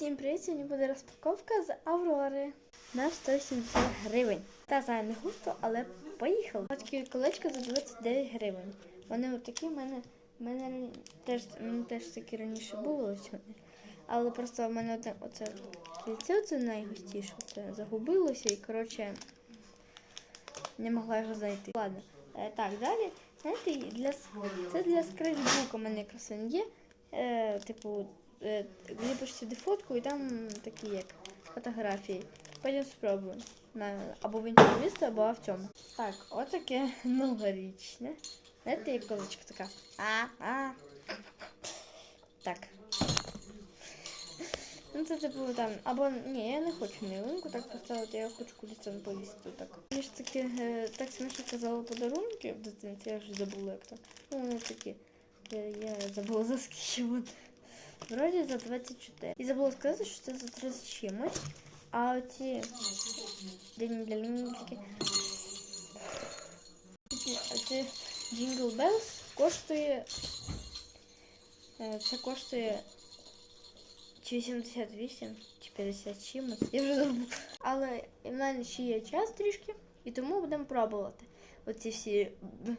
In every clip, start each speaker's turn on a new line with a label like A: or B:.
A: Всім привіт! Сьогодні буде розпаковка з Аврори на 170 гривень. Та знаю, не густо, але поїхали. Ось такі колечка за 29 гривень. Вони отакі в мене. мене теж, мені теж такі раніше було сьогодні. Але просто в мене оце, оце кільце оце найгустіше. Це загубилося і коротше не могла його знайти. Ладно, е, так, далі. Знаєте, для, це для скретчбуку у мене якраз він є. Е, типу, ліпиш сюди фотку і там такі як фотографії. Потім спробую. На, або в іншому місці, або в цьому. Так, отаке новорічне. Знаєте, як козочка така. А, а. Так. Ну це типу там, або ні, я не хочу мілинку так поставити, я хочу кудись там повісити так. Мені ж таки е, так смішно казали подарунки в дитинстві, я вже забула як то. Ну вони такі. Я, я забула за скільки вони. Вроді за 24. І забула сказати, що це за 30 з чимось. А оці лінійки. Оці Jingle Bells коштує. Це коштує чи 88, чи 50 чимось. Я вже забула. Але в мене ще є час трішки, і тому будемо пробувати. Оці всі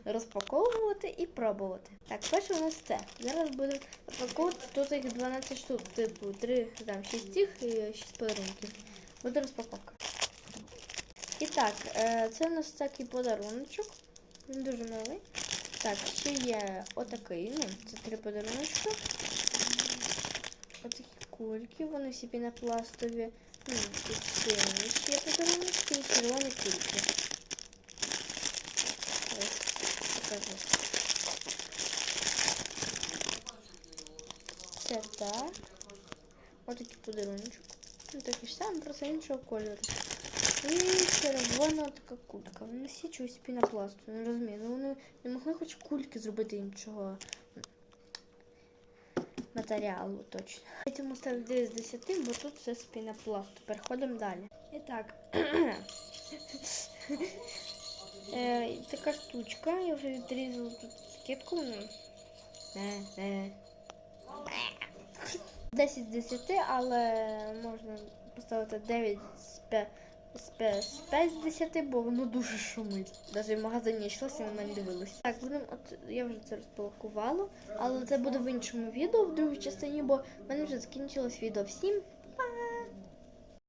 A: розпаковувати і пробувати. Так, перше у нас це. Зараз будемо розпаковувати тут їх 12 штук, типу 3, там 6 цих і 6 подарунків. Буде розпаковка. І так, е, це у нас такий подаруночок. Він дуже милий. Так, ще є отакий, ну, це три подаруночки. Отакі кульки, вони всі пінопластові. Ну, тут ще є подаруночки і червоні кульки. Ось, покажу. Це так. Отакий подаруночок. Ну такий ж самий, просто іншого кольору. І червона така кулька. Вони всі чогось пінопласту, не розумію. Ну вони не могли хоч кульки зробити іншого матеріалу точно. Я цьому ставлю 9 з 10, бо тут все з пінопласту. Переходимо далі. І так. е, така штучка. Я вже відрізала тут етикетку. Ну, Е, е. 10 з 10, але можна поставити 9 з 5 з 5 з 5 з 10, бо воно дуже шумить. Навіть в магазині йшлося на мене дивилися. Так, будемо, от я вже це розпакувала, але це буде в іншому відео, в другій частині, бо в мене вже закінчилось відео. Всім